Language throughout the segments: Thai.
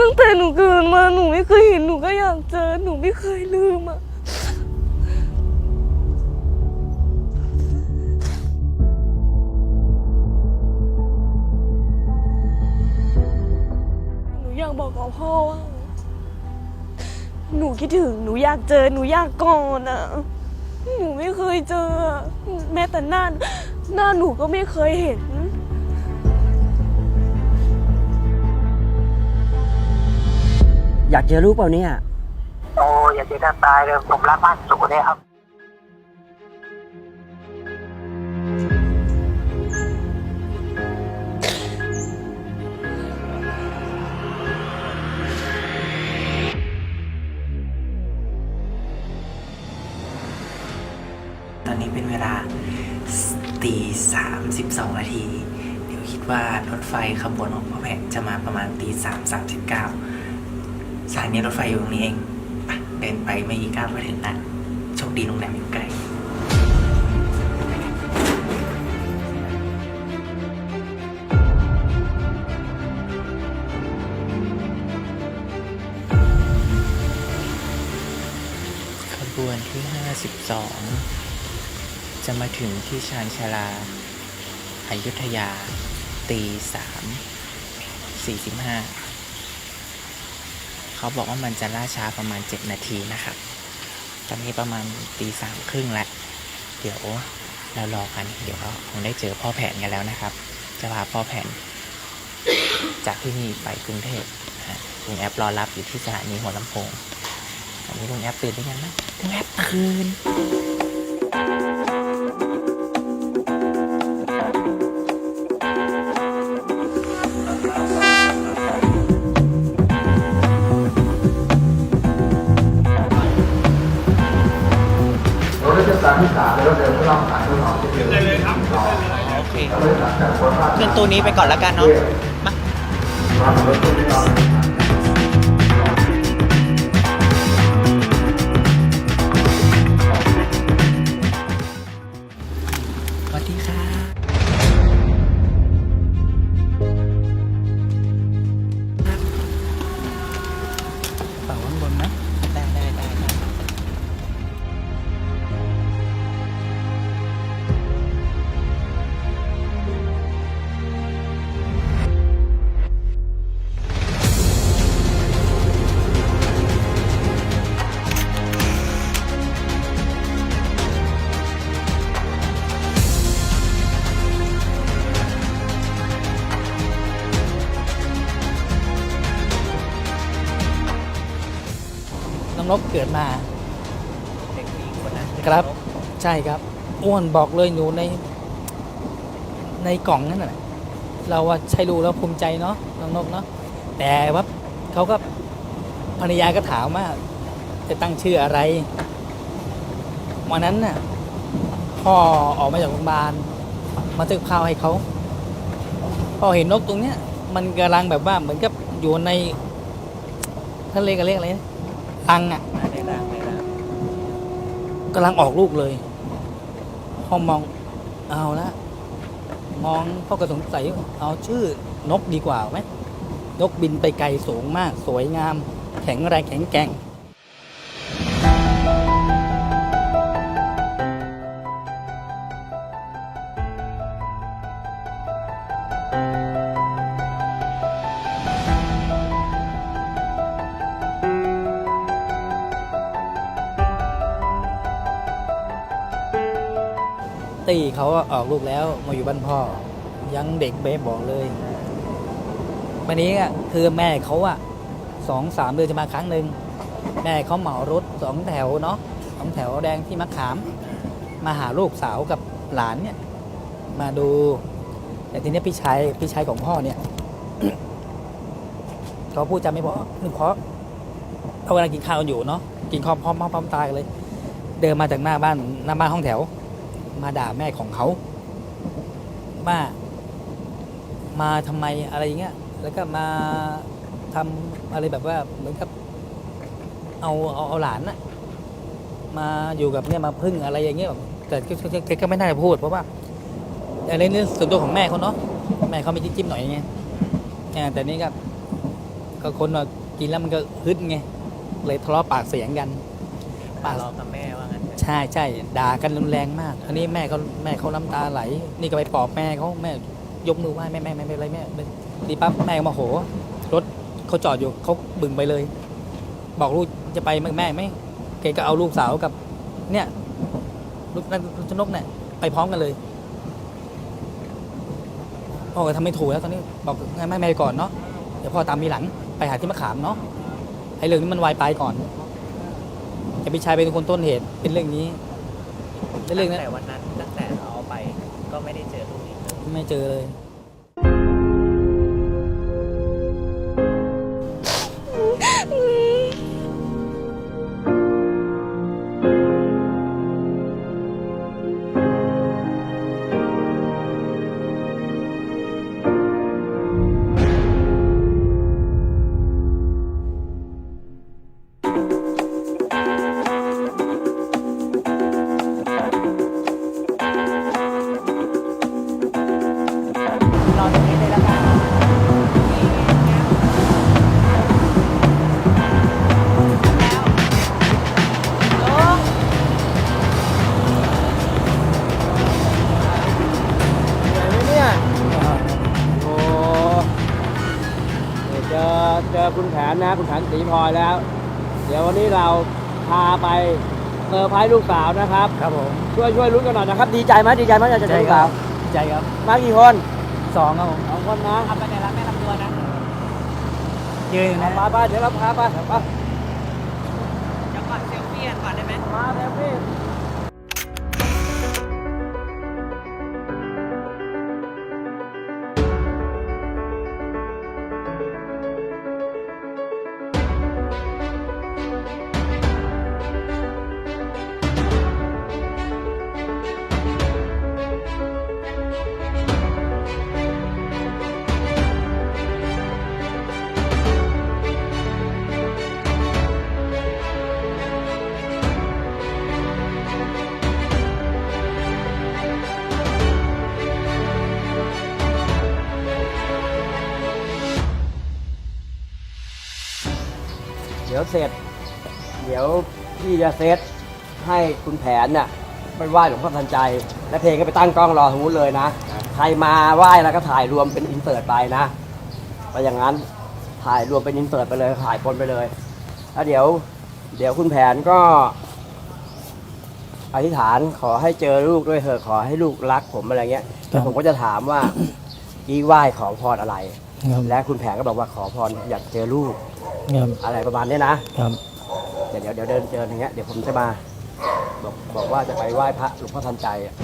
ตั้งแต่หนูเกิดมาหนูไม่เคยเห็นหนูก็อยากเจอหนูไม่เคยลืมอะหนูอยากบอกกับพ่อว่าหนูคิดถึงหนูอยากเจอหนูอยากกอดอะหนูไม่เคยเจอ แม้แต่หน้าหน้าหนูก็ไม่เคยเห็น อยากเจอลูกเปล่าเนี่ย โอ้อย่าเสียดายตายเลยผมรักมากสุดเลยครับ ตอนนี้เป็นเวลาตีสามสิบสองนาที เดี๋ยวคิดว่ารถไฟขบวนของพ่อแผนจะมาประมาณตีสามสามสิบเก้า สถานีรถไฟอยู่ตรงนี้เองไปเดินไปไม่กี่ก้าวก็ถึงล้วโชคดีโรงแรมอยู่ใกล้ขบวนที่ 52 จะมาถึงที่ชานชาลาอายุทยาตีสามสี่สิบห้า เขาบอกว่ามันจะล่าช้าประมาณ 7 นาทีนะครับตอนนี้ประมาณตีสามครึ่งแล้ว เดี๋ยวเรารอกัน เดี๋ยวเราคงได้เจอพ่อแผนกันแล้วนะครับ จะพาพ่อแผน จากที่นี่ไปกรุงเทพฮะลุงแอปรอรับอยู่ที่สถานีหัวลำโพงอันนี้ลุงแอปตื่นหรือยังนะลุงแอปตื่น เงินว่าขึ้นตัวนี้ไปก่อนแล้วกันเนาะมา กเกิดมาเด็กผู้หญิงคนนั้นครับ ใช่ครับ อ้วนบอกเลยหนูใน ในกล่องนั่นแหละเราว่าใช้รู้แล้วภูมิใจเนาะน้องนกเนาะแต่ว่าเขาก็ภรรยาก็ถามว่าจะตั้งชื่ออะไรวันนั้นน่ะพ่อออกมาจากโรงพยาบาลมาซื้อข้าวให้เขาพอเห็นนกตรงเนี้ย มันกำลังแบบว่าเหมือนกับอยู่ในทะเลกันเรียกอะไรนะ ตังอะได้ได้ได้ได้กำลังออกลูกเลยพ่อมองเอาละมองพ่อก็สงสัยเอาชื่อนกดีกว่าไหมนกบินไปไกลสูงมาก สวยงาม แข็งแรงแข็งแกร่ง ตีเขาออกลูกแล้วมาอยู่บ้านพ่อ ยังเด็กเบ๊บอกเลยวันนี้คือแม่เขาอะสองสามเดือนจะมาครั้งหนึ่งแม่เขาเหมารถสองแถวเนาะสองแถวแดงที่มะขาม มาหาลูกสาวกับหลานเนี่ย มาดู แต่ทีนี้พี่ชายพี่ชายของพ่อเนี่ยเขาพูดจาไม่เพราะนึกเพราะเขากำลังกินข้าวอยู่เนาะกินข้าวพร้อมพร้อมตายเลย เดินมาจากหน้าบ้านหน้าบ้านห้องแถว มาด่าแม่ของเขาว่ามาทำไมอะไรอย่างเงี้ย แล้วก็มาทำอะไรแบบว่าเหมือนกับเอาเอาเอาหลานน่ะมาอยู่กับเนี่ยมาพึ่งอะไรอย่างเงี้ยแบบแต่ก็ก็ก็ไม่น่าจะพูดเพราะว่าอะไรเรื่องส่วนตัวของแม่เขาเนาะแม่เขามีจิ้มหน่อยไงเออแต่นี่ก็ก็คนกินแล้วมันก็ฮึดไงเลยทะเลาะปากเสียงกันปารอกับแม่ว่างั้นเถอะ ใช่ใช่ด่ากันรุนแรงมากอันนี้แม่เขาแม่เขาน้ำตาไหล นี่ก็ไปปลอบแม่เขาแม่ยกมือไหว้แม่แม่แม่ไม่เป็นไรแม่ดีปั๊บแม่ก็มาโห รถเขาจอดอยู่เขาบึงไปเลย บอกลูกจะไปมแม่ไหมแกก็เอาลูกสาวกับ เนี่ยลูกนั่นชนกเนี่ยไปพร้อมกันเลยพ่อก็ทำไม่ถูกแล้วตอนนี้บอกแม่แม่ไปก่อนเนาะเดี๋ยวพ่อตามมีหลังไปหาที่มะขามเนาะไอ้เรื่องนี้มันวายไปก่อน แต่พี่ชายเป็นคนต้นเหตุเป็นเรื่องนี้เป็นเรื่องตั้นั้งนแต่วันนั้นตั้งแต่เราเอาไปก็ไม่ได้เจอลูกอีกเลยไม่เจอเลย นนะคุณแผนสีพลอยแล้ว เดี๋ยววันนี้เราพาไปเซอร์ไพรส์ลูกสาวนะครับ ครับผมช่วยช่วยลุ้นกันหน่อยนะครับ ดีใจไหมดีใจไหมอยากจะเจอลูกสาวใจครับมากี่คนสองครับผมสองคนนะทำไปในร้านแม่ลำตัวนะยืนอยู่นะไปไปเดี๋ยวเราพาไปไปเดี๋ยวก่อนเซลฟี่กันก่อนได้ไหมมาแล้วพี่เดี๋ยว เสร็จ เดี๋ยวพี่จะเซตให้คุณแผนน่ะไปไหว้หลวงพ่อทันใจ และเพลงก็ไปตั้งกล้องรอทางนู้นเลยนะ ใครมาไหว้แล้วก็ถ่ายรวมเป็นอินเสิร์ตไปนะไปอย่างนั้นถ่ายรวมเป็นอินเสิร์ตไปเลยถ่ายปนไปเลยแล้วเดี๋ยว เดี๋ยวคุณแผนก็ อธิษฐานขอให้เจอลูกด้วยเถอะขอให้ลูกรักผมอะไรเงี้ยแล้วผมก็จะถามว่าอีไหว้ขอพรอะไร ครับ และคุณแผนก็บอกว่าขอพรอยากเจอลูก ครับอะไรประมาณเนี้ยนะครับ เดี๋ยวเดี๋ยวเดี๋ยวเดินเดินอย่างเงี้ยเดี๋ยวผมจะมาบอกบอกว่าจะไปไหว้พระหลวงพ่อทันใจอะ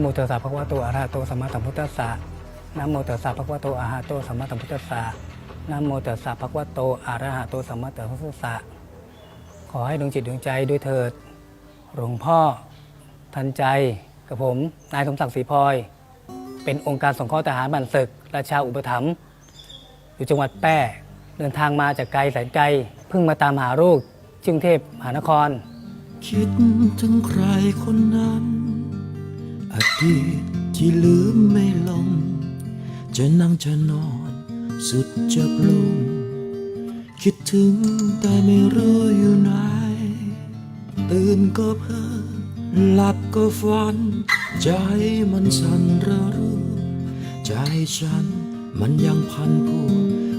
โมตัสสะภะคะวะโตอะระหะโตสัมมาสัมพุทธัสสะนะโมตัสสะภะคะวะโตอะระหะโตสัมมาสัมพุทธัสสะนะโมตัสสะภะคะวะโตอะระหะโตสัมมาสัมพุทธัสสะขอให้ดวงจิตดวงใจด้วยเถิด หลวงพ่อทันใจกับผม นายสมศักดิ์ศรีพลอย เป็นองค์การสงเคราะห์ทหารบันศึก ราชาอุปถัมภ์อยู่จังหวัดแพร่เดินทางมาจากไกลแสนไกล เพิ่งมาตามหาลูกที่กรุงเทพมหานคร คิดถึงใครคนนั้น อดีตที่ลืมไม่ลง จะนั่งจะนอนสุดจะปลงคิดถึงแต่ไม่รู้อยู่ไหน ตื่นก็เพ้อหลับก็ฝัน ใจมันสั่นระรู้ ใจฉันมันยังพันผัว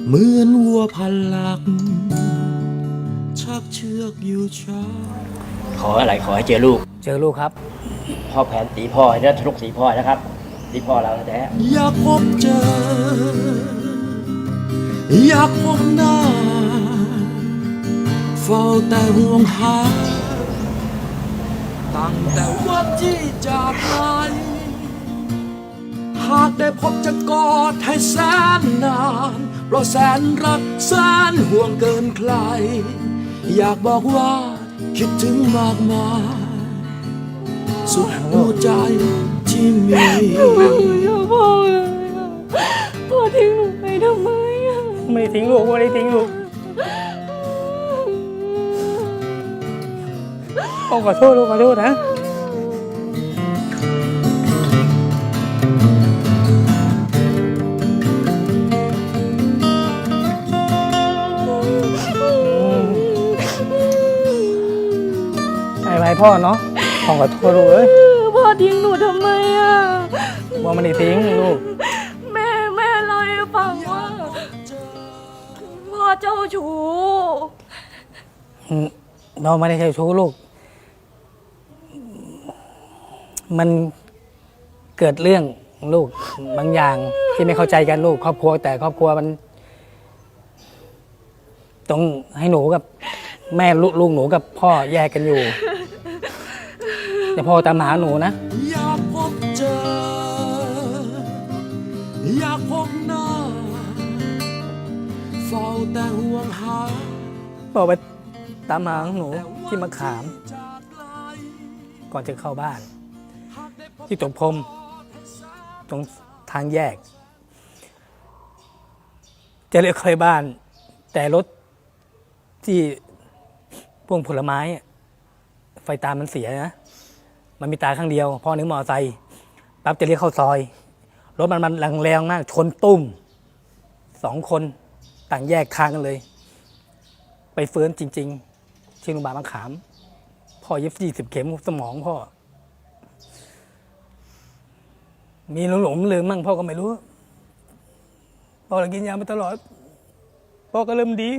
เหมือนวัวพันหลัก ชักเชือกอยู่ช้าขออะไรขอให้เจอลูก เจอลูกครับ พ่อแผนสีพลอยและทลุกสีพลอนะครับสีพลอเราแท้อยากพบเจอ อยากพบหน้าแฟฝ้าแต่ห่วงหา ตั้งแต่วันที่จากไปหากได้พบจะกอดให้แสนนานเพราะแสนรักแสนห่วงเกินใคร อยากบอกว่าคิดถึงมากมาย สุดหัวใจที่มีอย่าพ่อเลยอะพ่อทิ้งหนูไปทำไมอะไม่ทิ้งลูกไม่ได้ทิ้งลูกพ่อขอโทษลูกขอโทษนะไม่ไหวพ่อเนาะ พ่อขอโทษลูกเอ้ยพ่อทิ้งหนูทำไมอะว่าไม่ได้ทิ้งลูก แม่แม่เล่าให้ฟังว่าพ่อเจ้าชู้อืมเราไม่ได้ใช่ชู้ลูก มันเกิดเรื่องลูกบางอย่างที่ไม่เข้าใจกันลูก ครอบครัว แต่ครอบครัวมันต้องให้หนูกับ แม่ลูกลูกหนูกับพ่อแยกกันอยู่ แต่พ่อตามหาหนูนะ อยากพบเจอ อยากพบหน้าเฝ้าแต่ห่วงหาพ่อไปตามหาหนูที่มะขามก่อนจะเข้าบ้านที่ตกพรมตรงทางแยก จะเรียกเคยบ้าน แต่รถที่พวงผลไม้อะไฟตามมันเสียนะ มันมีตาข้างเดียวพ่อนึกมอไซค์ปั๊บจะเรียกเข้าซอย รถมันมันแรงมาก ชนตุ้มสองคนต่างแยกทางกันเลย ไปเฟื้นจริง ๆ ที่โรงพยาบาลมะขาม พ่อเย็บยี่สิบเข็มสมองพ่อ มีหลงหลงลืมมั่งพ่อก็ไม่รู้ พ่อกินยามาตลอด พ่อก็เริ่มดี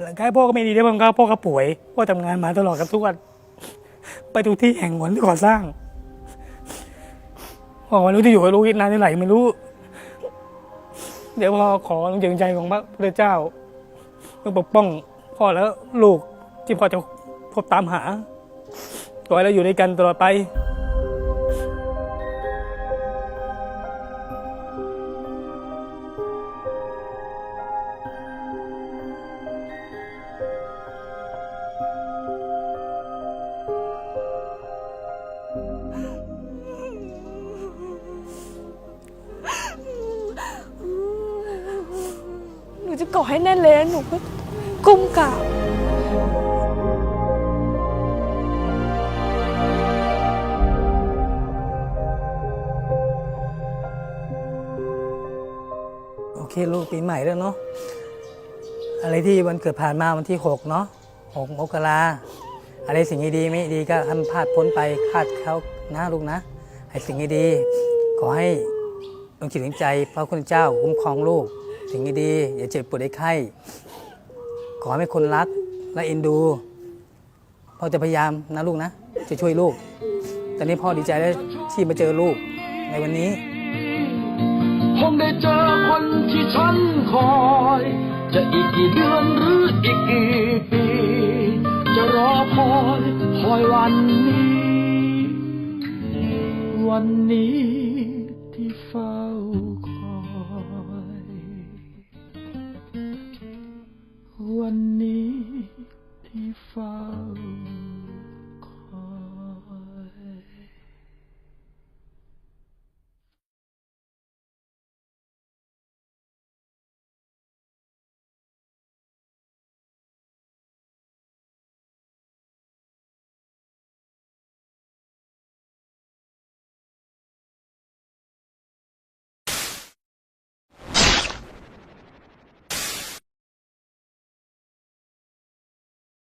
ร่างกายพ่อก็ไม่ดีได้บางครั้งพ่อก็ป่วยพ่อทำงานมาตลอดกับทุกวันไปทุกที่แห่งหนที่ก่อสร้างพ่อไม่รู้ที่อยู่กับลูกอีกนานเท่าไหร่ไม่รู้ เดี๋ยวพ่อขอดวงใจของพระพุทธเจ้าเพื่อปกป้องพ่อแล้วลูกที่พ่อจะพบตามหาขอให้เราอยู่ด้วยกันตลอดไป กาะให้แน่นเลยหนูก็ก้มกราบโอเคลูกปีใหม่แล้วเนาะอะไรที่วันเกิดผ่านมาวันที่หกเนาะหกมกราอะไรสิ่งดีๆไม่ดีก็ให้มันพลาดพ้นไปคาดเขานะลูกนะให้สิ่งดีๆขอให้ดวงจิตดวงใจพระคุณเจ้าคุ้มครองลูก สิ่งดีๆอย่าเจ็บปวดได้ไข้ ขอให้คนรักและเอ็นดูพ่อจะพยายามนะลูกนะ จะช่วยลูก ตอนนี้พ่อดีใจแล้วที่มาเจอลูกในวันนี้ คงได้เจอคนที่ฉันคอย จะอีกกี่เดือนหรืออีกกี่ปี จะรอคอย คอยวันนี้ วันนี้